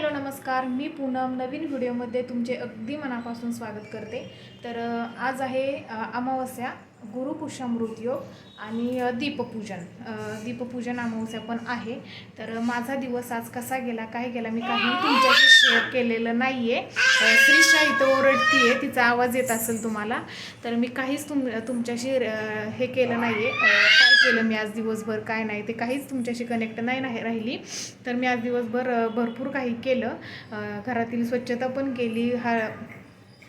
Hello नमस्कार. मी पूनम नवीन व्हिडिओमध्ये तुमचे अगदी मनापासून स्वागत करते. तर आज आहे अमावस्या. गुरुपुष्यामृत योग आणि दीपपूजन. दीपपूजन अमावस्या पण आहे. तर माझा दिवस आज कसा गेला काय गेला मी काही तुमच्याशी शेअर केलेलं नाही आहे श्रीषा इथं ओरडती आहे तिचा आवाज येत असेल तुम्हाला. तर मी काहीच तुम तुमच्याशी हे केलं नाही आहे काय केलं मी आज दिवसभर काय नाही ते काहीच तुमच्याशी कनेक्ट नाही नाही राहिली. तर मी आज दिवसभर भरपूर काही केलं. घरातील स्वच्छता पण केली. हा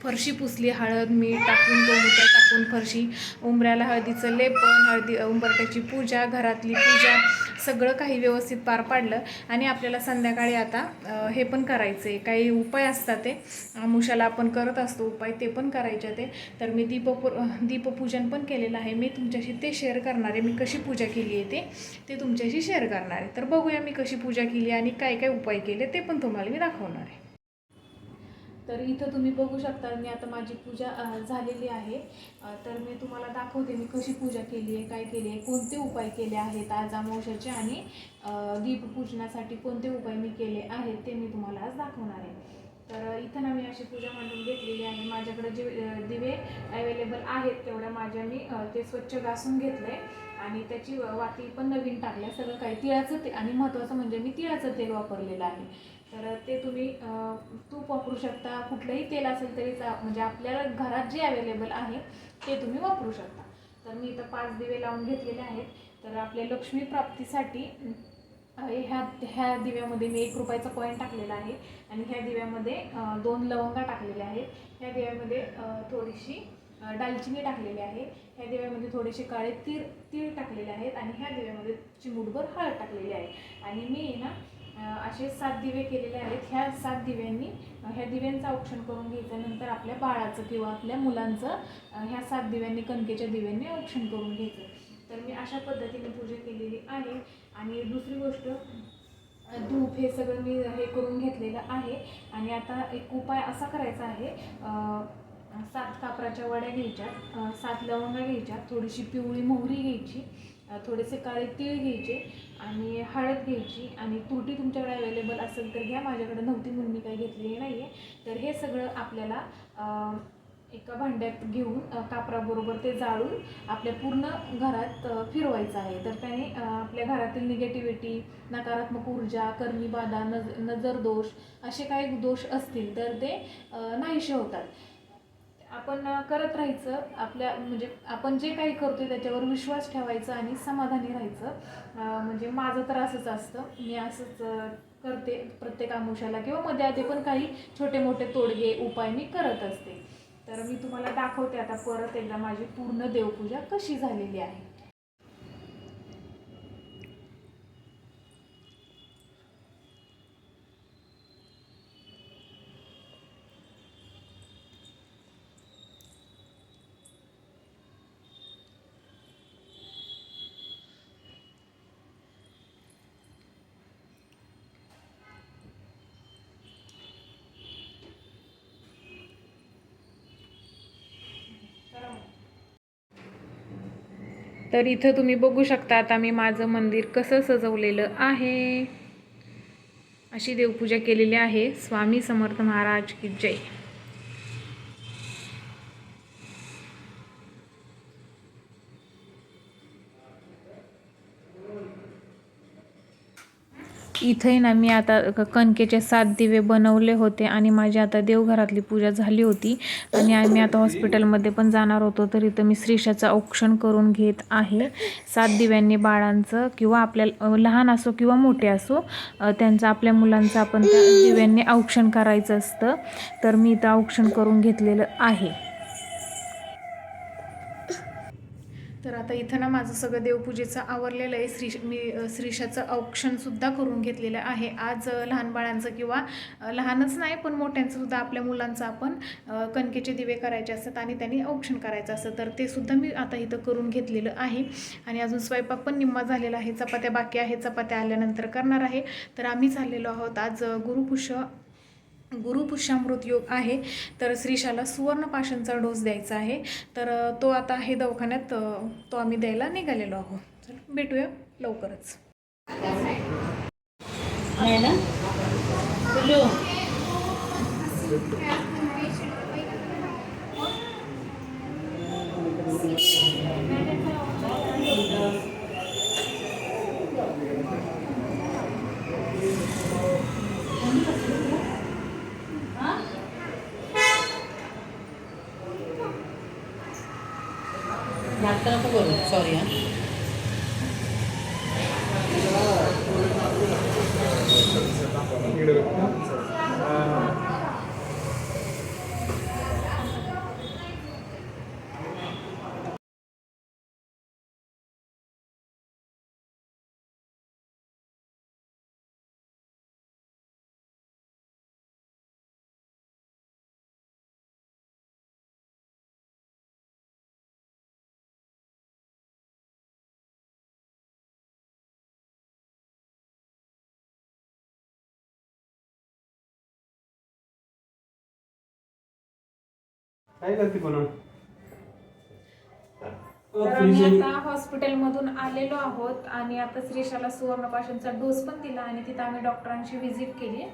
फरशी पुसली हळद मीठ टाकून गोमूत्र टाकून फरशी उंबऱ्याला हळदीचं लेपन हळदी उंबरट्याची पूजा घरातली पूजा सगळं काही व्यवस्थित पार पाडलं. आणि आपल्याला संध्याकाळी आता हे पण करायचं आहे काही उपाय असतात ते. मुशाला आपण करत असतो उपाय ते पण करायचे ते. तर मी दीपपू दीपपूजन पण केलेलं आहे. मी तुमच्याशी ते शेअर करणार आहे. मी कशी पूजा केली आहे ते ते तुमच्याशी शेअर करणार आहे. तर बघूया मी कशी पूजा केली आणि काय काय उपाय केले ते पण तुम्हाला मी दाखवणार आहे. तर इथं तुम्ही बघू शकता मी आता माझी पूजा झालेली आहे. तर मी तुम्हाला दाखवते मी कशी पूजा केली आहे काय केली आहे कोणते उपाय केले आहेत आज अमावस्याचे आणि दीपपूजनासाठी कोणते उपाय मी केले आहेत ते मी तुम्हाला आज दाखवणार आहे. तर इथं ना मी अशी पूजा मांडून घेतलेली आहे. माझ्याकडे जे दिवे अवेलेबल आहेत तेवढ्या माझ्या मी ते स्वच्छ घासून घेतले आणि त्याची वाती पण नवीन टाकल्या. सगळं काही तिळाचं ते आणि महत्त्वाचं म्हणजे मी तिळाचं तेल वापरलेलं आहे. तर ते तुम्ही तूप वापरू शकता. कुठलंही तेल असेल तरी चा म्हणजे आपल्याला घरात जे अवेलेबल आहे ते तुम्ही वापरू शकता. तर मी इथं पाच दिवे लावून घेतलेले आहेत. तर आपल्या लक्ष्मी प्राप्तीसाठी ह्या ह्या दिव्यामध्ये मी एक रुपयाचा कॉईन टाकलेला आहे आणि ह्या दिव्यामध्ये दोन लवंगा टाकलेल्या आहेत. ह्या दिव्यामध्ये थोडीशी दालचिनी टाकलेली आहे. ह्या दिव्यामध्ये थोडेसे काळे तीळ तीळ टाकलेले आहेत आणि ह्या दिव्यामध्ये चिमूटभर हळद टाकलेली आहे. आणि मी ना असे सात दिवे केलेले आहेत. ह्या सात दिव्यांनी ह्या दिव्यांचं औक्षण करून घ्यायचं आपल्या बाळाचं किंवा आपल्या मुलांचं ह्या सात दिव्यांनी कणकेच्या दिव्यांनी औक्षण करून घ्यायचं. तर मी अशा पद्धतीने पूजा केलेली आहे. आणि दुसरी गोष्ट धूप हे सगळं मी हे करून घेतलेलं आहे. आणि आता एक उपाय असा करायचा आहे. सात कापराच्या वड्या घ्यायच्या सात लवंगा घ्यायच्या थोडीशी पिवळी मोहरी घ्यायची थोडेसे काळे तीळ घ्यायचे आणि हळद घ्यायची. आणि तुरटी तुमच्याकडे अवेलेबल असेल तर घ्या. माझ्याकडे नव्हती म्हणून मी काही घेतलेली नाही आहे तर हे सगळं आपल्याला एका भांड्यात घेऊन कापराबरोबर ते जाळून आपल्या पूर्ण घरात फिरवायचं आहे. तर त्याने आपल्या घरातील निगेटिव्हिटी नकारात्मक ऊर्जा कर्मी बाधा नज नजर दोष असे काही दोष असतील तर ते नाहीसे होतात. आपण करत राहायचं आपल्या म्हणजे आपण जे काही करतो त्याच्यावर विश्वास ठेवायचा आणि समाधानी राहायचं. म्हणजे माझं तर असंच असतं. मी असंच करते प्रत्येक आमुषाला किंवा मध्ये आधी पण काही छोटे मोठे तोडगे उपाय मी करत असते. तर मी तुम्हाला दाखवते आता परत एकदा माझी पूर्ण देवपूजा कशी झालेली आहे. तर इथं तुम्ही बघू शकता आता मी माझं मंदिर कसं सजवलेलं आहे. अशी देवपूजा केलेली आहे. स्वामी समर्थ महाराज की जय. इथंही ना मी आता कणकेचे सात दिवे बनवले होते आणि माझी आता देवघरातली पूजा झाली होती. आणि आम्ही आता हॉस्पिटलमध्ये पण जाणार होतो तर इथं मी श्रीषाचं औक्षण करून घेत आहे. सात दिव्यांनी बाळांचं किंवा आपल्या लहान असो किंवा मोठे असो त्यांचं आपल्या मुलांचं आपण त्या दिव्यांनी औक्षण करायचं असतं. तर मी इथं औक्षण करून घेतलेलं आहे. तर आता इथं ना माझं सगळं देवपूजेचं आवरलेलं आहे. श्री मी श्रीशाचं श्रीषाचं औक्षणसुद्धा करून घेतलेलं आहे. आज लहान बाळांचं किंवा लहानच नाही पण मोठ्यांचंसुद्धा आपल्या मुलांचं आपण कणकेचे दिवे करायचे असतात आणि त्यांनी औक्षण करायचं असतं. तर ते सुद्धा मी आता इथं करून घेतलेलं आहे. आणि अजून स्वयंपाक पण निम्मा झालेला आहे. चपात्या बाकी आहे चपात्या आल्यानंतर करणार आहे. तर आम्ही चाललेलो आहोत आज गुरुपुष्य गुरुपुष्यामृत योग आहे तर श्रीशाला सुवर्णपाशांचा डोस द्यायचा आहे. तर तो आता आहे दवाखान्यात तो आम्ही द्यायला निघालेलो आहोत. चल भेटूया लवकरच. आहे ना नको करू सॉरी हां काय करते पण तर आम्ही आता हॉस्पिटलमधून आलेलो आहोत आणि आता श्रीशाला सुवर्णपाशनचा डोस पण दिला आणि तिथं आम्ही डॉक्टरांची व्हिजिट केली.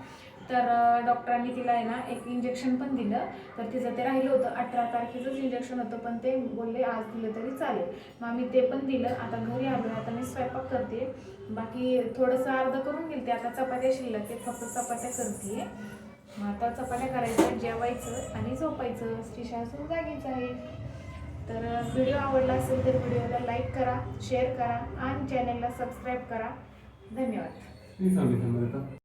तर डॉक्टरांनी तिला आहे ना एक इंजेक्शन पण दिलं. तर तिचं ते राहिलं होतं अठरा तारखेचंच इंजेक्शन होतं पण ते बोलले आज दिलं तरी चालेल. मग आम्ही ते पण दिलं. आता घरी आलो आता मी स्वयंपाक करते. बाकी थोडंसं अर्ध करून गेलते आता चपात्या शिल्लक आहेत फक्त चपात्या करते. मग आता चपात्या करायच्या जेवायचं आणि झोपायचं. श्री असून जागीच आहे. तर व्हिडिओ आवडला असेल तर व्हिडिओला लाईक करा शेअर करा आणि चॅनलला सबस्क्राईब करा. धन्यवाद.